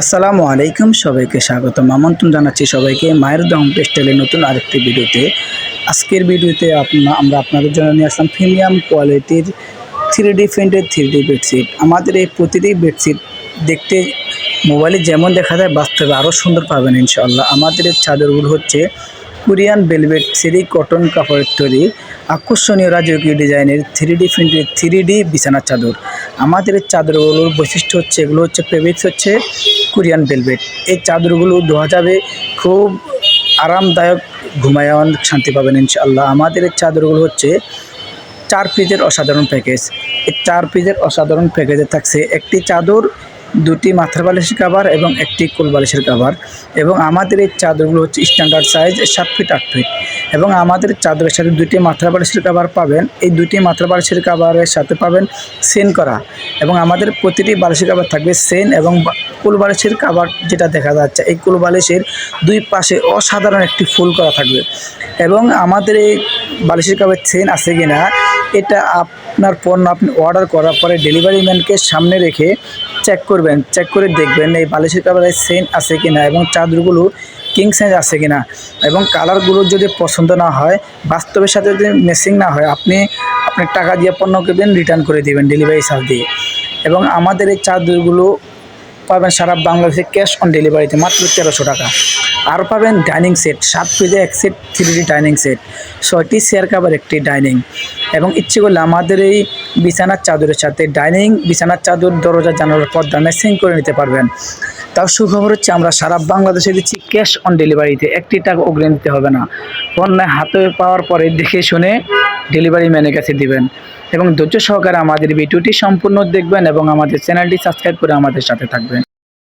আসসালামু আলাইকুম সবাইকে স্বাগতম। আমন্ত্রণ জানাচ্ছি সবাইকে মায়ের দম টেক্সটাইলের নতুন আরেকটি ভিডিওতে। আজকের ভিডিওতে আপনা আমরা আপনাদের জন্য নিয়ে আসলাম প্রিমিয়াম কোয়ালিটির থ্রি ডি প্রিন্টের থ্রি ডি বেডশিট। আমাদের এই প্রতিটি বেডশিট দেখতে মোবাইলে যেমন দেখা যায়, বাস্তবে আরও সুন্দর পাবেন ইনশাআল্লাহ। আমাদের এই চাদরগুলো হচ্ছে কোরিয়ান বেলভেট সেরি কটন কাপড়ের তৈরি। আকর্ষণীয় রাজকীয় ডিজাইনের থ্রি ডি প্রিন্টের থ্রি ডি বিছানার চাদর। আমাদের এই চাদরগুলোর বৈশিষ্ট্য হচ্ছে, এগুলো হচ্ছে ফেব্রিক্স হচ্ছে কোরিয়ান ভেলভেট এই চাদরগুলো ধোয়া যাবে, খুব আরামদায়ক ঘুমায় শান্তি পাবেন ইনশাআল্লাহ। আমাদের এই চাদরগুলো হচ্ছে চার পিসের অসাধারণ প্যাকেজ এই চার পিসের অসাধারণ প্যাকেজে থাকছে একটি চাদর, দুটি মাথার বালিশের কাভার এবং একটি কোল বালিশের কাভার এবং আমাদের এই চাদরগুলো হচ্ছে স্ট্যান্ডার্ড সাইজ সাত ফিট আট ফিট এবং আমাদের চাদরের সাথে দুটি মাথার বালিশের পাবেন। এই দুটি মাথার বালিশের সাথে পাবেন সেন করা এবং আমাদের প্রতিটি বালিশের কাবার থাকবে সেন এবং কুল বালিশের যেটা দেখা যাচ্ছে, এই কুল বালিশের দুই পাশে অসাধারণ একটি ফুল করা থাকবে। এবং আমাদের এই বালিশের কাবার সেন আছে কিনা এটা আপনার পণ্য আপনি অর্ডার করার পরে ডেলিভারি ম্যানকে সামনে রেখে চেক করবেন চেক করে দেখবেন এই বালিশের কাভারের সেন আছে কি না এবং চাদরগুলো কিং সাইজ আছে কি না এবং কালারগুলো যদি পছন্দ না হয়, বাস্তবের সাথে যদি মেসিং না হয়, আপনি আপনার টাকা দিয়ে পণ্য কিনবেন রিটার্ন করে দিবেন ডেলিভারি চার্জ দিয়ে। এবং আমাদের এই চাদরগুলো পাবেন সারা বাংলাদেশে ক্যাশ অন ডেলিভারিতে মাত্র তেরোশো টাকা। আর পাবেন ডাইনিং সেট, সাত পিজে এক সেট থ্রি ডাইনিং সেট, ছয়টি চেয়ার কাভার একটি ডাইনিং এবং ইচ্ছে করলে আমাদের এই বিছানার চাদরের সাথে ডাইনিং বিছানার চাদর, দরজা, জানালার পর্দা ম্যাচিং করে নিতে পারবেন। তাও সুখবর হচ্ছে আমরা সারা বাংলাদেশে দিচ্ছি ক্যাশ অন ডেলিভারিতে একটি টাকা অগ্রিম দিতে হবে না। পণ্য হাতে পাওয়ার পরে দেখে শুনে ডেলিভারি ম্যানের কাছে দিবেন। এবং ধৈর্য সহকারে আমাদের ভিডিওটি সম্পূর্ণ দেখবেন এবং আমাদের চ্যানেলটি সাবস্ক্রাইব করে আমাদের সাথে থাকবেন।